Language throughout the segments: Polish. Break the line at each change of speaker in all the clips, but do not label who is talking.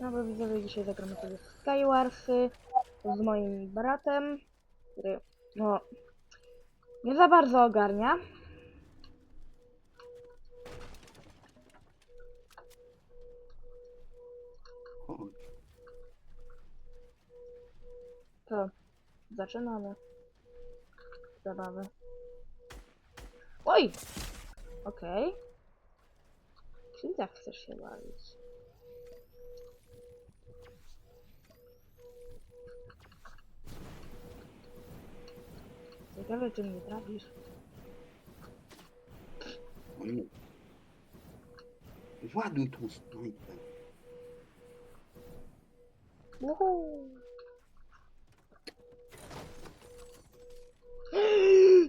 No bo widzowie dzisiaj zagramy sobie Skywarsy z moim bratem, który no nie za bardzo ogarnia. To zaczynamy zabawę. Oj! Okej. Czyli tak chcesz się bawić. Ciekawe, czy mnie trafisz.
O nie. Ładuj tą snajpę.
Uhu.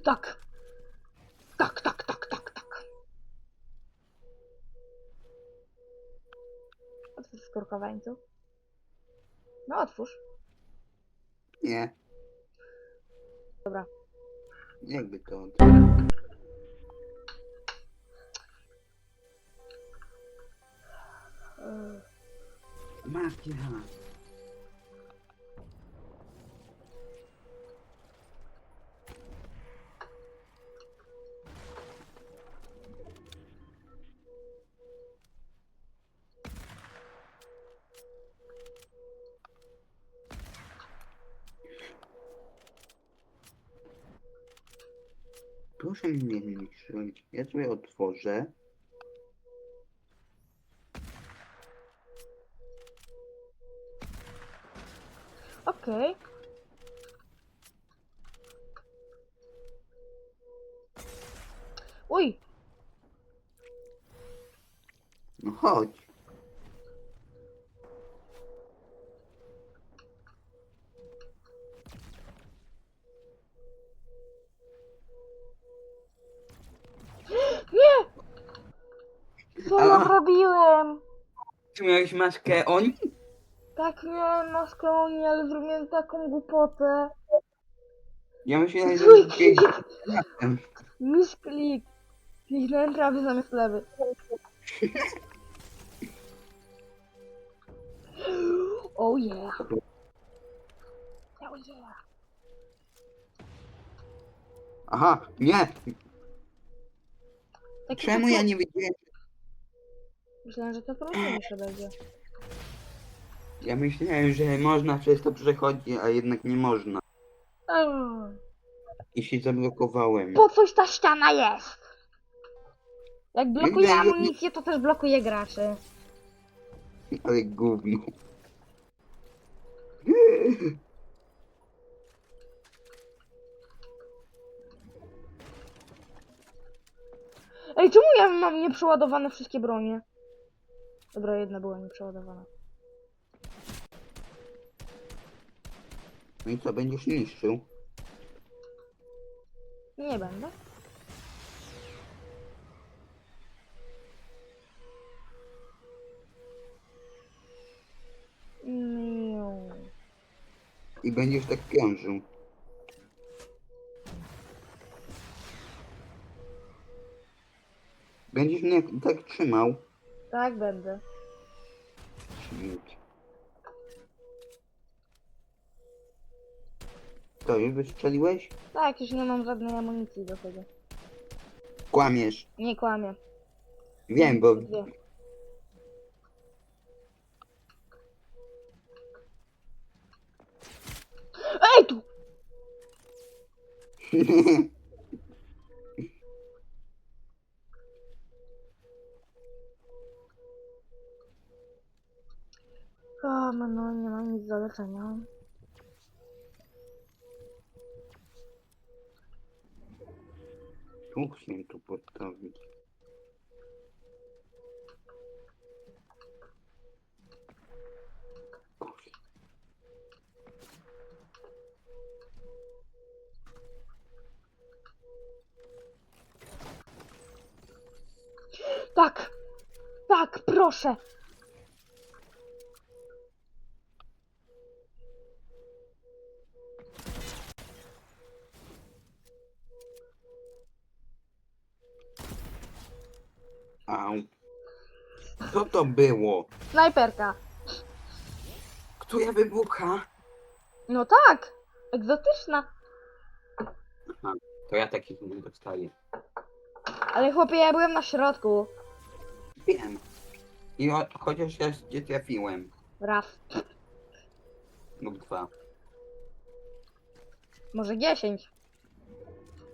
Tak. Tak, tak, tak, tak, tak. Otwórz skorkowańcu. No otwórz.
Nie.
Dobra.
Jakby to... Mafia. Proszę mnie nie niszczyć. Ja sobie otworzę.
Okej. Uj!
No chodź.
Co ja
A.
zrobiłem?
Czy miałeś maskę oni?
Tak miałem maskę Oni, ale zrobiłem taką głupotę.
Ja myślałem, że
Twój
jest bieg-
Misklik. Kliknąłem prawie zamiast lewy. Oh yeah. Oh yeah.
Aha, nie!
Taki
Czemu ja nie wiedziałem?
Myślałem, że to trudniejsze będzie.
Ja myślałem, że można przez to przechodzić, a jednak nie można.
Eee,
I się zablokowałem.
Po coś ta ściana jest? Jak blokuje
nie.
amunicję, to też blokuje graczy.
Ale gówno.
Ej, czemu ja mam nieprzeładowane wszystkie bronie? Dobra, jedna była nieprzeładowana.
No i co, będziesz niszczył?
Nie będę. Miu.
I będziesz tak krążył. Będziesz mnie tak trzymał.
Tak będę.
Śmieć. To już wystrzeliłeś?
Tak, już nie mam żadnej amunicji do tego.
Kłamiesz.
Nie kłamię.
Wiem, bo
Dwie. Ej tu! O, no nie mam nic do leczenia.
tu chcę tu postawić.
Tak! Tak, proszę!
Au. Co to było?
Snajperka.
Która wybucha?
No tak! Egzotyczna.
To ja takich nie dostaję.
Ale chłopie, ja byłem na środku.
Wiem. I o, chociaż ja gdzie trafiłem.
Raz.
Lub dwa.
Może dziesięć.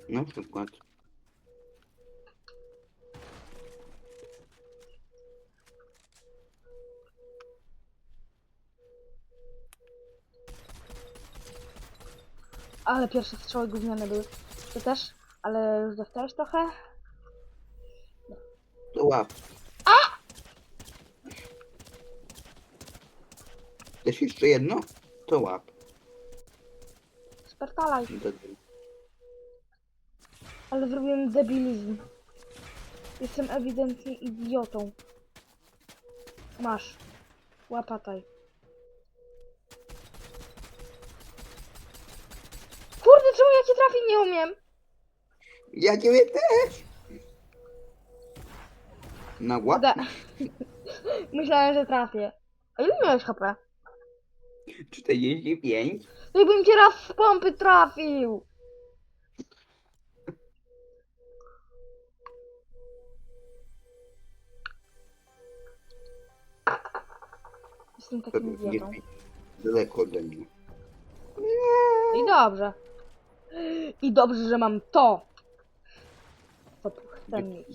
Na przykład.
Ale pierwsze strzały gówniane były. Ty też? Ale już dostałeś trochę?
To łap. Chcesz jeszcze jedno? To łap.
Spertalaj.
Dobra.
Ale zrobiłem debilizm. Jestem ewidentnie idiotą. Masz. Łapataj. Kurde, czemu nie umiem?
Ja ciebie też! Na łap?
Da. Myślałem, że trafię. A ile miałeś HP?
45?
No i bym cię raz z pompy trafił! Jestem takim idiotą.
daleko ode mnie.
I dobrze. I dobrze, że mam to. Co tu chcę mieć.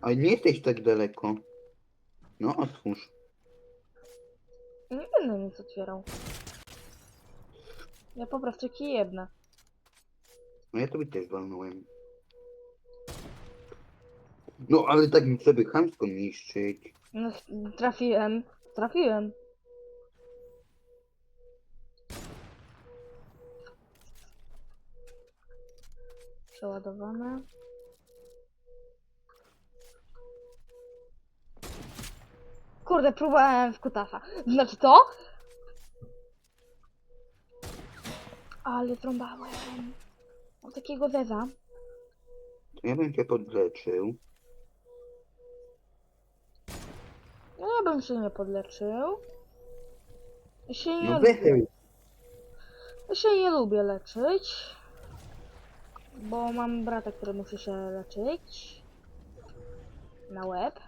Ale nie jesteś tak daleko. No, otwórz.
Nie będę nic otwierał. Ja po prostu ci jebnę.
No ja tobie też walnąłem. No, ale tak mi sobie chamsko niszczyć.
No, trafiłem. Trafiłem. Przeładowane. Kurde, próbowałem w kutasa. Znaczy to? Ale trąbałem. Mam takiego zeza.
Ja bym cię podleczył.
No ja bym się nie podleczył. Ja się nie
No
lubię. Ja się nie lubię leczyć. Bo mam brata, który musi się leczyć. Na łeb.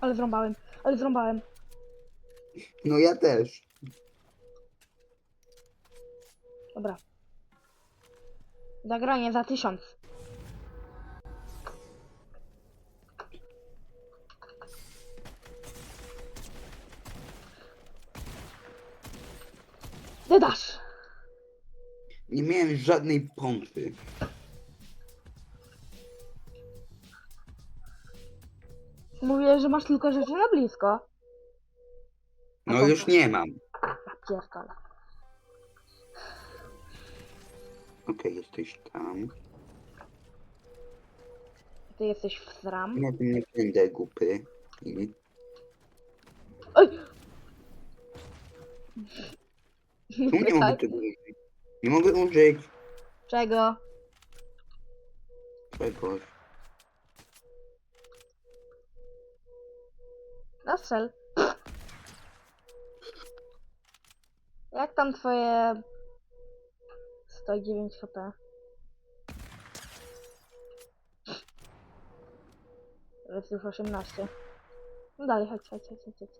Ale zrąbałem, ale zrąbałem.
No ja też.
Dobra. Zagranie za tysiąc. Wydasz!
Nie miałem żadnej pompy.
Mówię, że masz tylko rzeczy na blisko.
No już nie mam.
Pierdolę.
Okej, jesteś tam.
Ty jesteś w sram.
Tym nie będę głupy. I...
Oj!
Czemu nie mogę tego użyć? Nie mogę użyć
Czego?
czegoś.
Zastrzel. Jak tam twoje 109 HP? Jest już 18. No dalej, chodź, chodź, chodź, chodź. Chodź,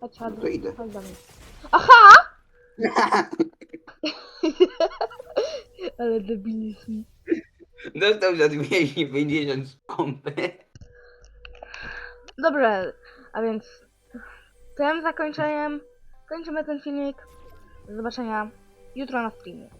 chodź, chodź,
No to idę.
chodź do mnie. Aha! Ale debilizm.
Dostał za 250 z pompy.
Dobrze, a więc tym zakończeniem kończymy ten filmik. Do zobaczenia jutro na streamie.